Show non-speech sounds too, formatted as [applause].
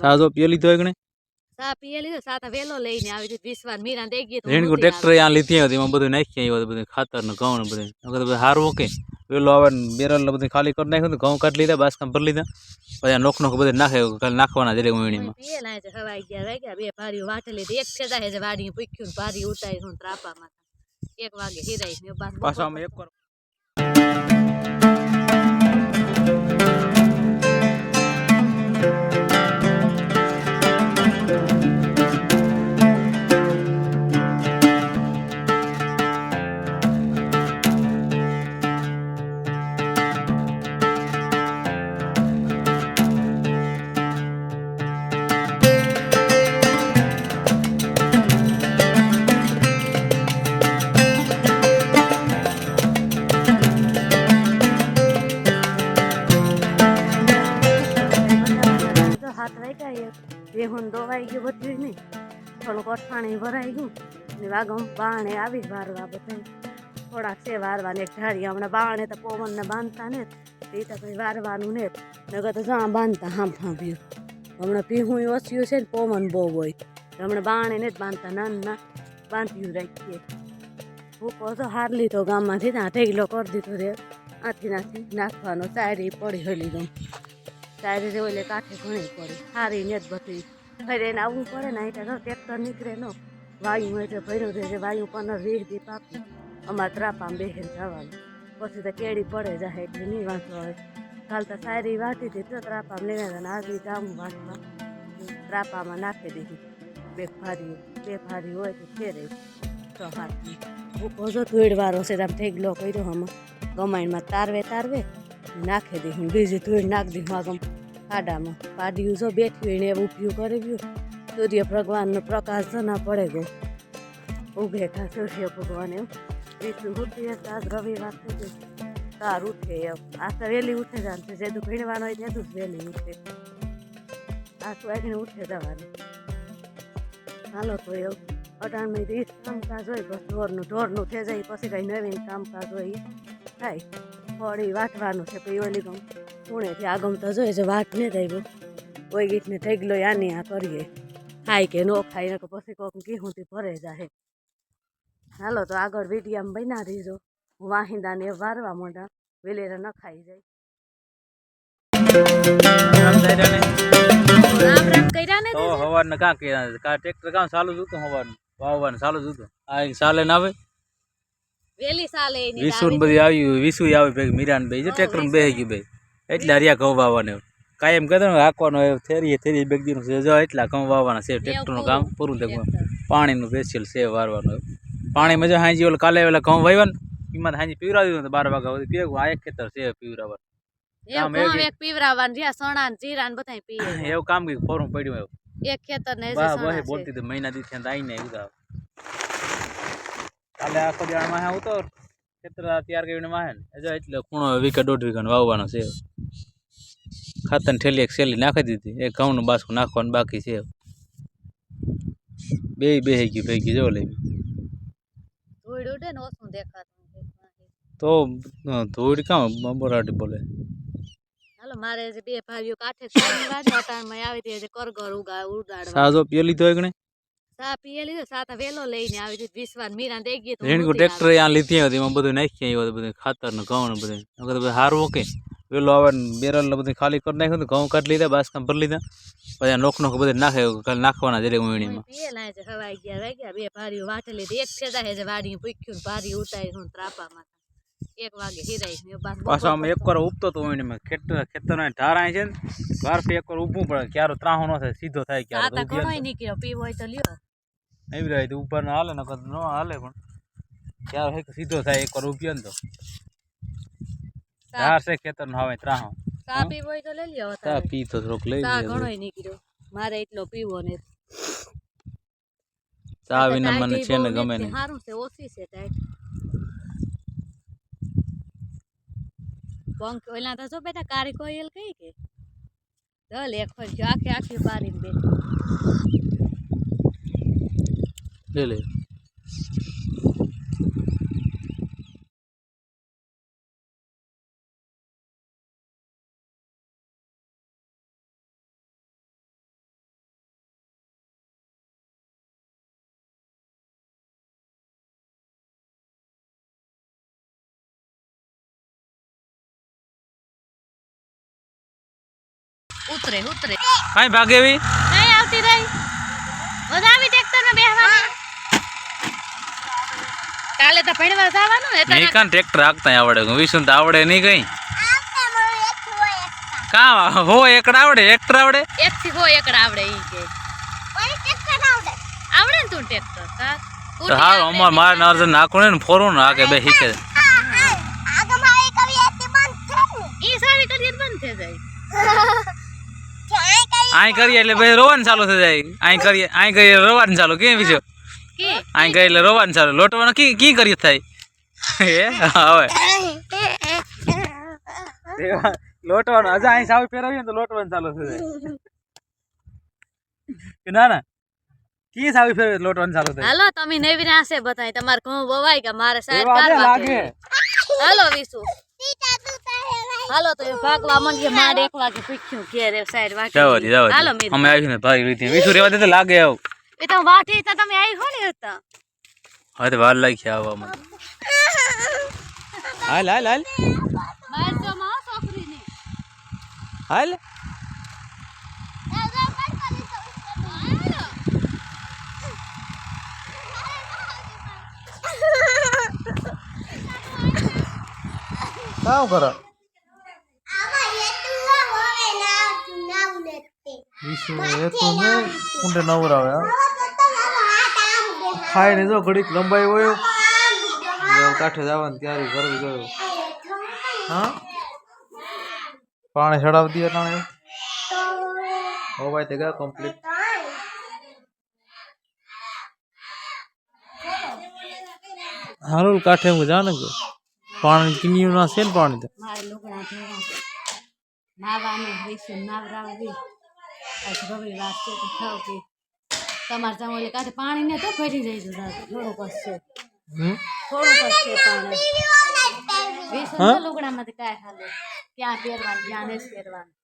સાજો પીએ લીધો એક ને સા પીએ લીધો સાતા વેલો લઈને આવી હતી વિશ્વાન મીરા દે ગઈ તો હું ટ્રેક્ટર આ લીધી હતી એમાં બધું નાખી આવ્યો બધું ખાતર ને ઘઉં ને બધું. અગર બધું હારું ઓકે. વેલો આવે ને બેરલ ને બધું ખાલી કરી નાખ્યું ઘઉં કાઢી લીધા બાસકામ ભરી લીધા. પછી નોખ નોખ બધું નાખે ખાલી નાખવાના જરે આવી. પીએ લાય છે હવાઈ ગયા વાગ્યા બે ભારી વાટે લીધી એક છેદા હે જે વાડી પૂખ્યું ભારી ઉતારી હું ત્રાપામાં. એક વાગે હિરાઈ ને પાછો આમ એક વાર દોવાઈ ગયું બધું નહીં. થોડુંક અઠવાણી ભરાઈ ગયું ને વાગમ બાણે આવી વારવા બધા થોડાક છે વારવા ને ઢાળી હમણાં બાણે તો પવન ને બાંધતા ને એ તો કંઈ વારવાનું ને નગર તો જ્યાં બાંધતા હામ ફાંભ્યું હમણાં પીહું ઓછ્યું છે ને પવન બહુ હોય. હમણાં બાણે ને જ બાંધતા નાન ના બાંધ્યું રાખીએ. ભૂકો તો હાર લીધો ગામમાંથી, ત્યાં ઢેગલો કરી દીધો રે આથી નાથી નાખવાનો ચાયરી પડી હલી ગઈ. સારી રે ઓલે કાંઠે ઘણી પડી. હારી ને જ બધી ફરી એને આવવું પડે ને અહીં તો ટ્રેક્ટર નીકળે નો. વાયુ એટલે ભર્યું છે, વાયુ પંદર વીસ દી પાકી અમારે ત્રાપામાં બેસીને જવાનું. પછી તો કેળી પડે જાય એટલે નહીં વાંચો આવે. કાલ તો સારી વાંચી હતી તો ત્રાપામાં લઈને આવ્યા ને આવી જાઉં વાંચવા. ત્રાપામાં નાખી દીધી. બે ફારી બે ફારી હોય તો ફેરે તો હાથની ભૂકો જો ધૂળવાળો છે, આમ ઠેગલો કર્યો આમાં ગમાઈમાં તારવે તારવે. નાખી દઈ બીજી ધૂળ નાખી દઈ આગમ ખાડામાં. પાડ્યું જો બેઠ્યું એને ઊભ્યું કર્યું સૂર્ય ભગવાનનો પ્રકાશ જ ના પડે ગયો ઉભે થા સૂર્ય ભગવાન એમ. એટલું ઉઠી આજ રવિવાર ઉઠે એમ. આ તો વહેલી ઉઠે જાણ છે જેદું ભીણવાનું હોય તેદું જ વહેલી ઉઠે. આ તો ઉઠે જવાનું. હાલો તો એવું અઢારમાં રીત કામકાજ હોય, બસ ઢોરનું ઢોરનું જાય, પછી કંઈ નવીન કામકાજ હોય. થાય. ફળી વાટવાનું છે પછી ઓલી ગમ. પુણેથી આગમ તો જોઈએ છે વાટ ને ગયું કોઈ ગીતને ઠેગલો આની આ કરીએ. ખાય કે ન ખાય ને કે પછી કોક ઘીહુંથી ભરે જાહે. હાલો તો આગળ વિડીયામાં બના રહીજો. વાહિંદાને વારવા મોટા વેલેરા ન ખાઈ જાય. હવારને કાં કર્યા કા ટ્રેક્ટર કામ ચાલુ જ હતું હવારનું? વાવવાનું ચાલુ જ હતું. આ સાલે ને આવે? વેલી સાલે એની ને બધી આવ્યું વિસુ આવે ભેગી મીરાન ભાઈ જો ટ્રેક્ટર ને ગયું ભાઈ એટલે હરિયા ઘઉં વાવવાને. કાયમ કહેતો ને હાંકવાનો થેરીએ થેરી બેગદીનું છે જો એટલા ઘઉં વાવવાના છે ટ્રેક્ટરનું કામ પૂરું થયું પાણીનું સ્પેશિયલ છે વારવાનું. પાણી મજા હાંજી ઓલ કાલે ઓલા ઘઉં વાવ્યા ને એમાં હાંજી પીવરાવી દીધું બાર વાગ્યા સુધી પીવું. આ એક ખેતર છે પીવરાવવાનું આમ એવું એક- ઘઉં એક સણા ને જીરા ને બધા પીએ. [laughs] એવું કામ કંઈક ફોરું પડ્યું એવું. એક ખેતર ને વાહ વાહ બોલતી હતી મહિના દી થયા આવીને કાલે આખો દિવસમાં હું તો ખેતર તૈયાર કરીને વાહે ને. જો એટલે ખૂણો વીઘા દોઢ વીઘાનો વાવવાનો છે ખાતર ઠેલી એક શેલી નાખી દીધી. એક ઘઉંનું બાસકું નાખવાનું બાકી છે બે બે ગયું ભેગી જો લેવી. તો ધૂળ કામ બરાટી બોલે. હાલો મારે જે બે ભાઈઓ કાઠે આવી હતી એટલે કરગર ઉગા ઉડાડવા. સાજો પીએ લીધો એક ને સા પીએ લીધો સાતા વેલો લઈને આવી હતી વિશ્વાન મીરા દઈ ગઈ તો રેણકુ ટ્રેક્ટર આ લીધી હતી એમાં બધું નાખી આવ્યું બધું ખાતર ને ઘઉં ને બધું. નકર તો બધું હારું ઓકે પેલો આવે ને બેરલ ને બધું ખાલી કરી નાખ્યું ઘઉં કાઢી લીધા બાસકામ ભરી લીધા. પછી નોખ નોખ બધું નાખે નાખવાના જરે. વીણીમાં પીએ લાય છે હવાઈ ગયા વાગ્યા બે ભારી વાટેલી હતી એક છેદા હે જે વાડી પૂખ્યું ભારી ઉતારી હું ત્રાપામાં. એક વાગે હિરાઈ પાછો આમ એક વાર ઉપતો તો વીણીમાં ખેતર ખેતરના ઢારાય છે ને વારથી એક વાર ઊભું પડે. ક્યારે ત્રાહો ન થાય સીધો થાય ક્યારે. સાતા ઘણોય નીકળ્યો. પીવો હોય તો લ્યો. એવી રીતે ઉપર ના હાલે નકર ન હાલે પણ. ક્યારે હેક સીધો થાય એક વાર ને તો ઢાર છે ખેતર નો ત્રાહો. હોય તો લઈ લ્યો પી તો થોડોક લઈ ઘણોય નીકળ્યો. મારે એટલો પીવો ને. ચા વિના મને છે ને ગમે નહીં. સારું છે ઓછી છે ટાઈટ. પંખ ઓલા તો જો બેટા કારી કોયલ કઈ કે? દલ એક ફરજો આખે આખી બારી બે લે લે. ઉતરે ઉતરે. કાંઈ ભાગે એવી? નહીં આવતી રહી. આવી ટ્રેક્ટરમાં બેહવા કાલે તો ભણવા જવાનું ને મેં કાન ટ્રેક્ટર આગતા આવડે. વિશું તો આવડે નહીં કઈ. કા હો એકડ આવડે? ટ્રેક્ટર આવડે? એક થી હો એકડ આવડે ઈ કે. આવડે. ને તું ટ્રેક્ટર કા અમાર મારે નર્જન નાખવું ને ફોરવું ના કે બે શીખે ઈ સારી કરીએ બંધ થઈ જાય. [laughs] આઈ કરીએ એટલે ભાઈ રોવાનું ચાલુ થઈ જાય. આઈ કરીએ આઈ કરીએ રોવાનું ચાલુ. કેમ બીજો આય આઈ કરીએ એટલે રોવાનું ચાલુ. લોટવાનું કી કી કરીએ થાય? હે? હવે. લોટવાનું હજી અહીં સાવ ફેરવીએ ને તો લોટવાનું ચાલુ થઈ જાય. ના ના. કી સાવી ફેરવે લોટવાનું ચાલુ થાય? હાલો તમે નવી રાસે બતાય તમારે ઘઉં વવાય કે મારે સાહેબ કાઢવા લાગે. હાલો વિશુ હાલો તો ભાગવા માંડીએ મારે એક વાગે પૂછ્યું ઘેર એ સાઈડ વાટી જાવ જાવ હાલો દી. અમે આવીને ભારી લીધી. વિશું રેવા દે તો લાગે આવ. એ તો વાટી તો તમે આવી હો ને હતા હવે તો વાર લાગી છે આવવામાં. હાલ હાલ હાલ. માર તો માં છોકરીની. હાલ. કામ કરો? વિશું એ તો હે કુંડે નવરાવે ખાઈ ને જો ઘડીક લંબાઈ હોય કાંઠે જવાની તૈયારી કરવી ગયો હા પાણી ચડાવી દઈએ તાણે હો ભાઈ તે ગયા કમ્પ્લીટ હારું કાંઠે હું જાને કે પાણી કિનિયું ના છે ને પાણી તો મારે લુગડા ધોવા નાવાનું વિશુ રવિવાર છે તો ખાવ કે તમારે જાવ એટલે કાંઠે પાણી ને તો ભરી જઈશું થોડુંક જ છે. થોડુંક જ છે પાણી. વિશુ લુગડામાંથી કાંઈ હાલે. ત્યાં પહેરવાનું ત્યાં જ પહેરવાનું.